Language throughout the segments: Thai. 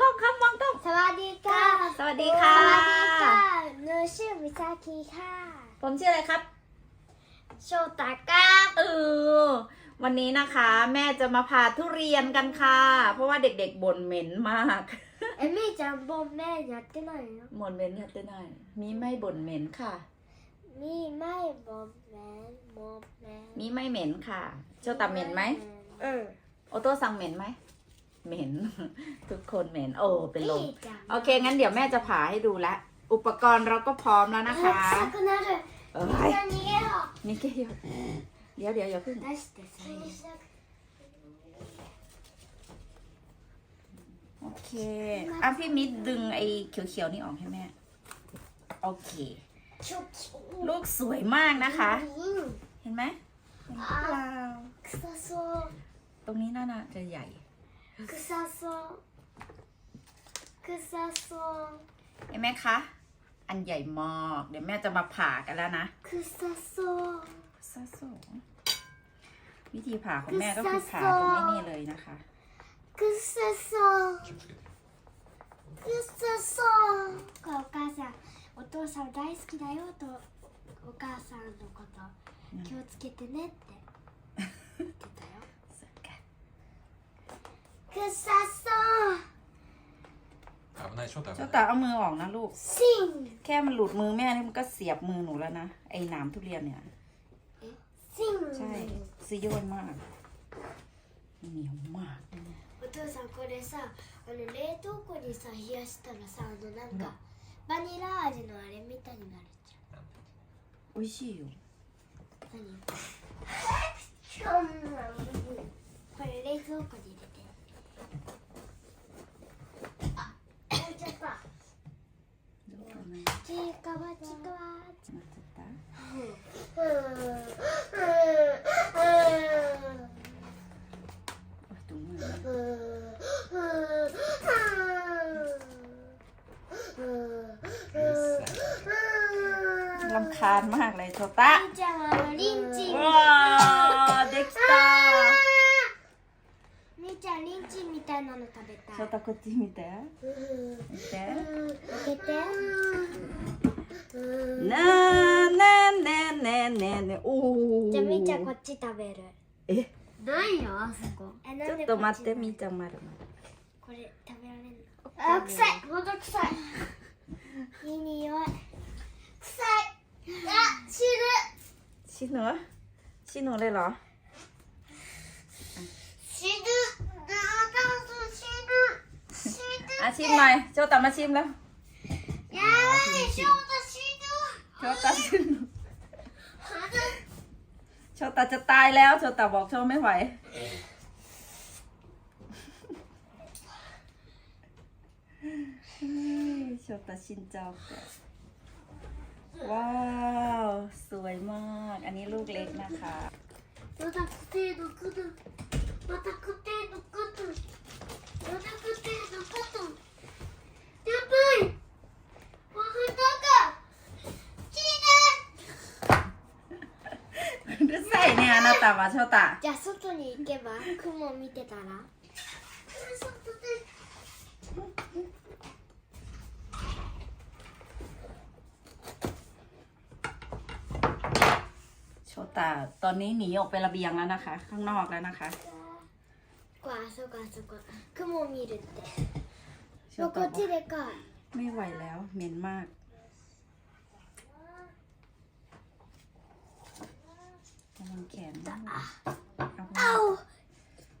กล้องครับมองกล้องสวัสดีค่ะ สวัสดีค่ะ สวัสดีค่ะหนูชื่อมิซาคิค่ะ ผมชื่ออะไรครับ โชตากะเออวันนี้นะคะ แม่จะมาพาทุเรียนกันค่ะ เพราะว่าเด็กๆบ่นเหม็นมาก เอ็มมี่จำบ่มแม่ยัดได้ไหนนะบ่นเหม็นยัดได้ไหนมีไม่บ่นเหม็นค่ะ มีไม่บอมแม่บอมแม่มีไม่เหม็นค่ะ โชตาเหม็นไหมเออโอโต้สั่งเหม็นไหม เหม็น ทุกคนเหม็นโอ้เป็นลมโอเค งั้นเดี๋ยวแม่จะผ่าให้ดูแลอุปกรณ์เราก็พร้อมแล้วนะคะเอ้ยนี่เกี่ยวเดี๋ยวเดี๋ยวอย่าขึ้นโอเคอะพี่มิดดึงไอ้เขียวๆนี่ออกให้แม่ โอเค ลูกสวยมากนะคะ เห็นไหมตรงนี้น่าจะใหญ่ 臭そう臭そう เห็นไหมคะ อันใหญ่มาก เดี๋ยวแม่จะมาผ่ากันแล้วนะ 臭そう ซาโซวิธีผ่าของแม่ก็คือผ่าตรงนี้นี่เลยนะคะ 臭そう臭そうお母さんお父さん大好きだよとお母さんのこと気をつけてねって言ってたよ 臭そう危ないでしょ多分 เจ้าตาเอามือออกนะลูก シン แค่มันหลุดมือแม่นี่มันก็เสียบมือหนูแล้วนะ ไอ้หนามทุเรียนเนี่ย シン ใช่ซีโยนมาก เหนียวมาก お父さんこれさあの冷凍庫にさ冷やしたらさあのなんかバニラ味のあれみたいになるじ โอ้ยชิว ゃん何これ冷蔵庫に入れて て 지가와 지가와 맞췄다ลำคาญมากเลยโชตะว้าเด็กตา べたい。ちょっとこっち見て。見て。開けて。なーねーねーねーねーねーおじゃあみーちゃんこっち食べる。え？ないよあそこ。えちょっと待ってみーちゃんまるまるこれ食べられるあ臭い。本当臭い。いい匂い。臭い。あ死ぬ。死ぬ？死ぬれら。死ぬ。 อ่ะชิมหน่อยโชตะมาชิมแล้ว やばい翔太死 โชตะชิม ぬ โชตะจะตายแล้วโชตะบอกโชไม่ไหว โชตะชินเจ้าว้าว สวยมาก อันนี้ลูกเล็กนะคะ またくてのくるまたくてのくるまたく なたはโชตะ ぬじゃあ外に行けば雲見てたら外で โชตะตอนนี้หนีออกไประเบียงแล้วนะคะ ข้างนอกแล้วนะคะ ここあそこあそこ雲見るって โช もうこ ตะ っちでかい ไม่ไหวแล้วเหม็นมาก ระวัแขนเอา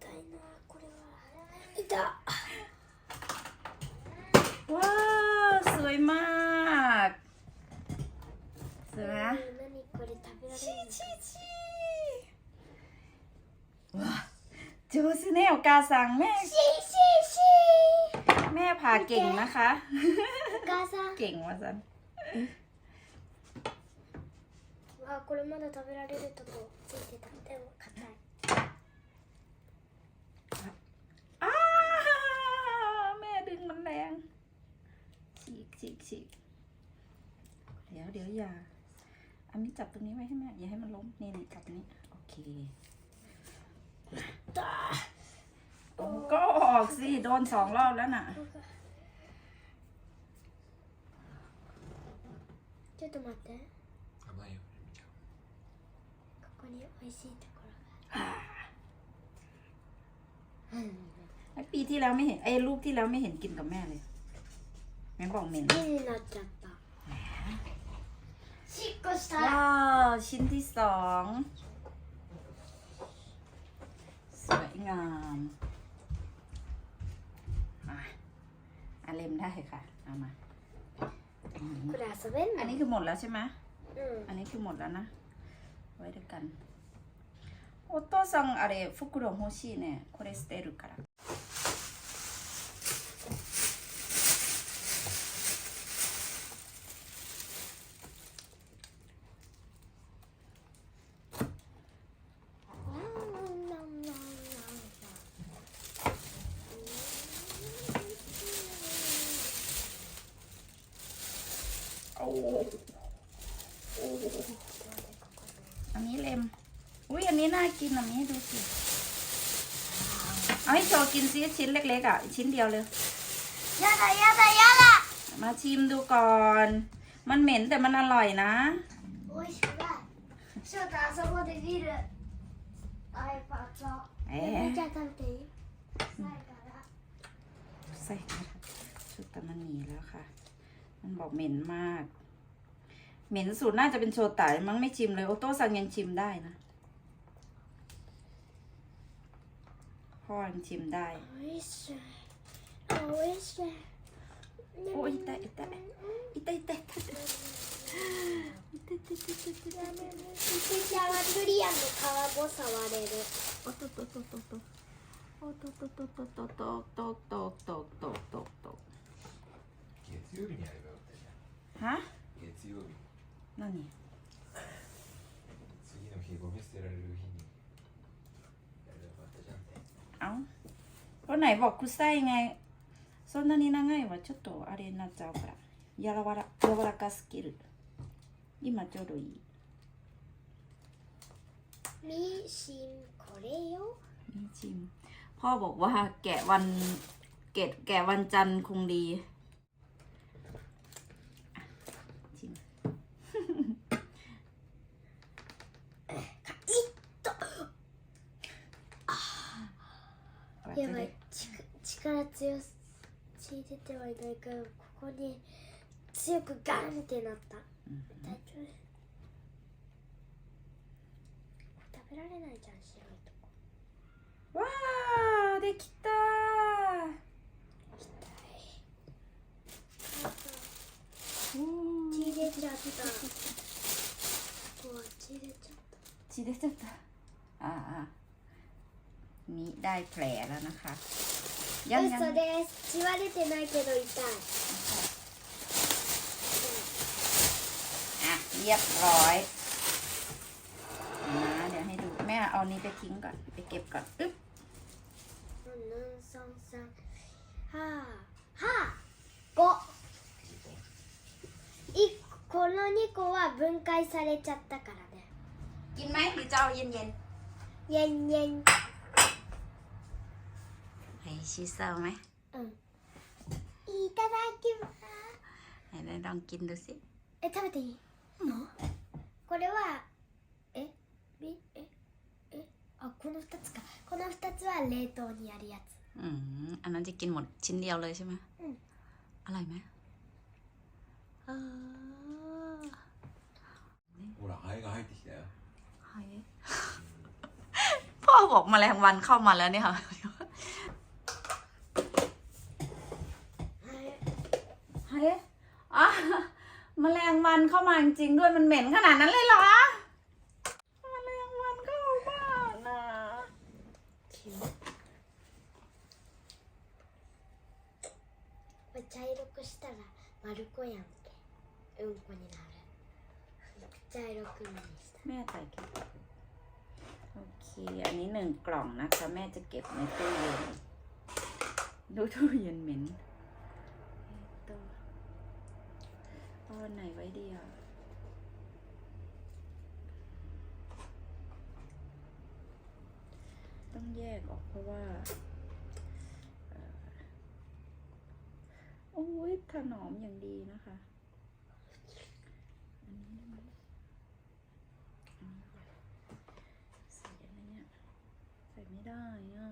痛いなこれは痛っว้าวสวยมากสวยไหมชีชีชีว้าวจูซิเนลกาสังแม่シแม่ผ่าเก่งนะคะーシーお母เก่งว่าสัน あこれまだ食べられるとこついてたでも硬い อ้าแม่ดึงมันแรงฉีกฉีกฉีกเดี๋ยวเดี๋ยวอย่า อันนี้จับตรงนี้ไว้ให้แม่ อย่าให้มันล้ม นี่นี่จับตรงนี้ โอเคโอ้ก็ออกสิ โดนสองรอบแล้วน่ะ ちょっと待って しいところがうん ไอปีที่แล้วไม่เห็นไอ้ลูกที่แล้วไม่เห็นกินกับแม่เลยแม่บอกเหม็น 目になっちゃったしっこした ว้าวชิ้นที่สองสวยงามอ่ะอาเล็มได้ค่ะเอามาอืม これ遊べんの อันนี้คือหมดแล้วใช่ไหม うん อันนี้คือหมดแล้วนะ ไว้ด้วยกัน お父さんあれ袋欲しいね。これ捨てるから。 หน่อยนี้ดูสิ เอาให้โชกินซิชิ้นเล็กๆอะชิ้นเดียวเลย ยาละยาละยาละมาชิมดูก่อน มันเหม็นแต่มันอร่อยนะ โอ้ยชิบะชิบะสมมติวิรไอปัจจเอ๊ะจะทำตีใส่กระชุดตะมันหนีแล้วค่ะ มันบอกเหม็นมาก เหม็นสุดน่าจะเป็นโชตายมันไม่ชิมเลย โอโต้สังยังชิมได้นะ พ่อยังชิมได้ 美味しいあ美味しいお痛い痛い痛い痛い痛い痛い痛い痛い痛い痛いみーちゃんはドリアンの皮も触れるおっとっとっとっとっとおっとっとっとっとっとっとっとっとっとっとっとっと月曜日にやればよかったじゃんは月曜日何次の日ゴミ捨てられる日 ก็ไหนบอกคุไส้ไงそんなに長いはちょっとあれになっちゃうからやわら柔らかすぎる今ちょうどいいミシンこれよ นี่ชิม พ่อบอกว่าแกะวันเกะแกะวันจันทร์คงดี やばい。力強すち出てはいないからここに強くガンってなった。大丈夫。食べられないじゃん白いとこ。わーできた血出ちゃった。血出ちゃった。ああ นี่ได้แผลแล้วนะคะ ยังยัง 嘘です血は出てないけど痛い อ่ะเรียบร้อยนะเดี๋ยวให้ดูแม่เอานี้ไปทิ้งก่อน ไปเก็บก่อนอึ๊บ うんうんそんさんはあはあ5いこの2個は分解されちゃったからね กินไหมหรือจะเอาเย็นเย็น イェンイェン ๆให้ ชีสเอาไหม うんいただきます ไหนลองกินดูสิ え食べていいのこれはえみええあこの2つかこの2つは冷凍にやるやつ อืมอันนั้นจะกินหมดชิ้นเดียวเลยใช่ไหม อืม อร่อยไหมเออ ほらハエが入ってきたよ หายพ่อบอกแมลงวันเข้ามาแล้วเนี่ยค่ะ เฮ้ยอ่ะแมลงวันเข้ามาจริงๆด้วยมันเหม็นขนาดนั้นเลยเหรอแมลงวันเข้าบ้านนะ これ茶色くしたら丸子やんけうんこになる茶色くにした แม่ใส่เก็บโอเค อันนี้หนึ่งกล่องนะคะ แม่จะเก็บในตู้เย็น ดูตู้เย็นเหม็น ไหนไว้ดีอะต้องแยกออกเพราะว่าโอ้ยถนอมอย่างดีนะคะ อันนี้ได้ไหมใส่อะไรเนี่ยใส่ไม่ได้อะ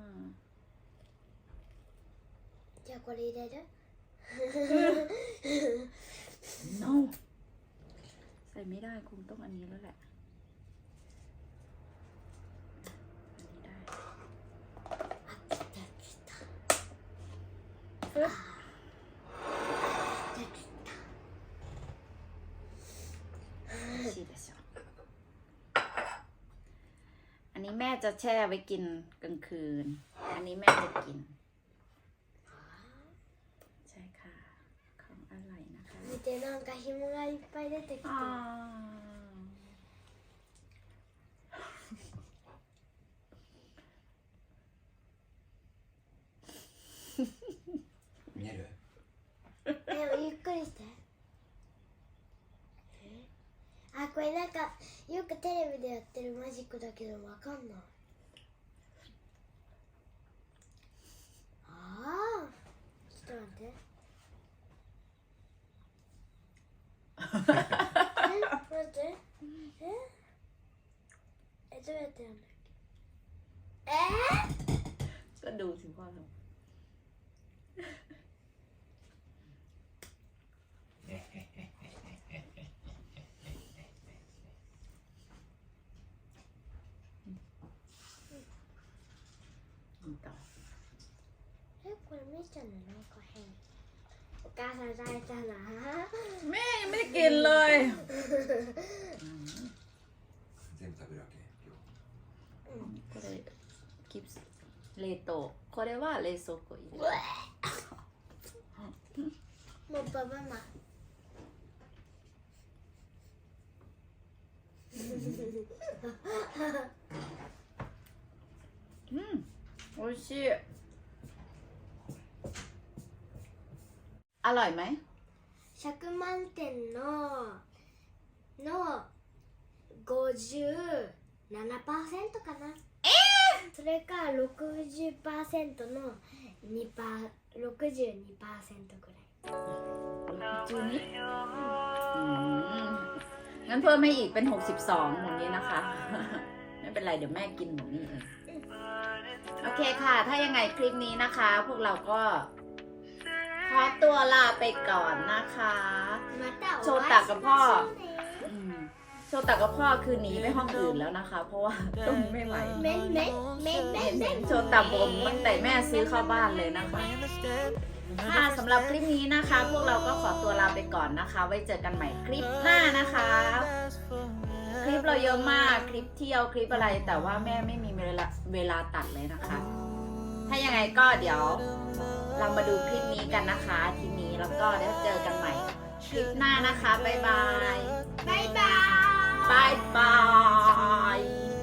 じゃあこれ入れるาใส่ไม่ได้คงต้องอันนี้แล้วแหละอันนี้แม่จะแช่ไว้กินกลางคืน อันนี้แม่จะกิน らいな見てなんか紐がいっぱい出てきて。あ見える？でもゆっくりして。あこれなんかよくテレビでやってるマジックだけどわかんない。 ก็ดูถึงความทำต่อ thế quên mấy trần nó có hè ca ra ra ra là แม่ยังไม่ได้กินเลย อืม キプス冷凍これは冷蔵庫入れるもうパパマうん美味しいอร่อยไหม 100万点のの57%かなえー、 それか60%の2パー62%ぐらい จูนี่อืมงั้นเพิ่มให้อีกเป็น 62หมดนี้นะคะ ไม่เป็นไรเดี๋ยวแม่กินหมดนี้เอง โอเคค่ะ ถ้ายังไงคลิปนี้นะคะ พวกเราก็ขอตัวลาไปก่อนนะคะ またお会いしましちょうたかพ่อ ょうね อืม โชตะกับพ่อคือหนีไปห้องอื่นแล้วนะคะ เพราะว่าต้มไม่ไหวเม้นม้นม้นม้นม้โชตะบมตั้งแต่แม่ซื้อเข้าบ้านเลยนะคะค่ะสำหรับคลิปนี้นะคะ พวกเราก็ขอตัวลาไปก่อนนะคะ ไว้เจอกันใหม่คลิปหน้านะคะ คลิปเราเยอะมากคลิปเที่ยวคลิปอะไรแต่ว่าแม่ไม่มีเวลาเวลาตัดเลยนะคะ ถ้ายังไงก็เดี๋ยวเรามาดูคลิปนี้กันนะคะทีนี้แล้วก็ได้เจอกันใหม่ คลิปหน้านะคะบ๊ายบายบ๊ายบาย 拜拜。